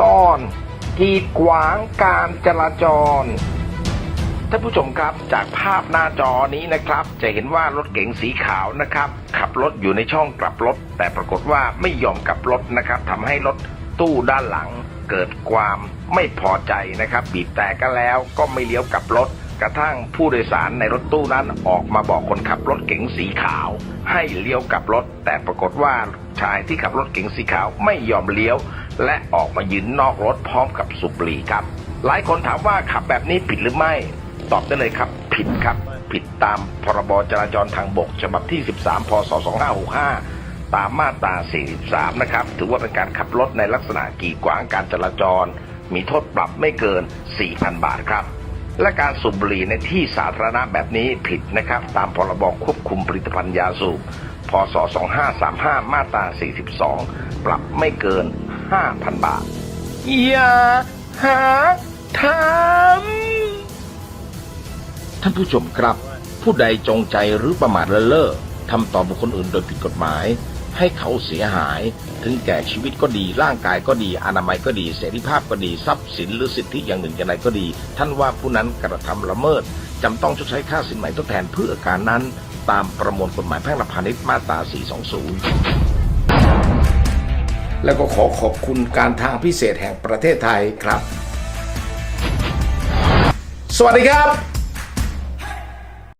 ซ่อน กีดขวางการจราจรท่านผู้ชมครับจากภาพหน้าจอนี้นะครับ จะเห็นว่ารถเก๋งสีขาวนะครับ ขับรถอยู่ในช่องกลับรถ แต่ปรากฏว่าไม่ยอมกลับรถนะครับทำให้รถตู้ด้านหลัง เกิดความไม่พอใจนะครับ บีบแต่ก็แล้วก็ไม่เลี้ยวกลับรถ กระทั่งผู้โดยสารในรถตู้นั้นออกมาบอกคนขับรถเก๋งสีขาว ให้เลี้ยวกลับรถ แต่ปรากฏว่า ชายที่ขับรถเก๋งสีขาวไม่ยอมเลี้ยว และออกมายืนนอกรถพร้อมกับสูบหรี่ครับ หลายคนถามว่าขับแบบนี้ผิดหรือไม่ ตอบได้เลยครับ ผิดครับ ผิดตามพรบจราจรทางบก ฉบับที่ 13 พศ 2565 ตามมาตรา 43 นะครับ ถือว่าเป็นการขับรถในลักษณะกีดขวางการจราจร มีโทษปรับไม่เกิน 4,000 บาทครับและการสูบบุหรี่ในที่สาธารณะแบบนี้ผิดนะครับ ตามพรบควบคุมผลิตภัณฑ์ยาสูบ พศ 2535 มาตรา 42 ปรับไม่เกิน 5,000 บาท อย่าหาทำท่านผู้ชมครับ ผู้ใดจงใจหรือประมาทเลินเล่อทำต่อบุคคลอื่นโดยผิดกฎหมาย ให้เขาเสียหาย ถึงแก่ชีวิตก็ดีร่างกายก็ดี อนามัยก็ดี เสรีภาพก็ดี ทรัพย์สินหรือสิทธิอย่างหนึ่งอย่างใดก็ดี ท่านว่าผู้นั้นกระทำละเมิดจำต้องชดใช้ค่าสินไหมทดแทนเพื่อการนั้น ตามประมวลกฎหมายแพ่งและพาณิชย์มาตรา 420 แล้วก็ขอขอบคุณการทางพิเศษแห่งประเทศไทยครับ สวัสดีครับ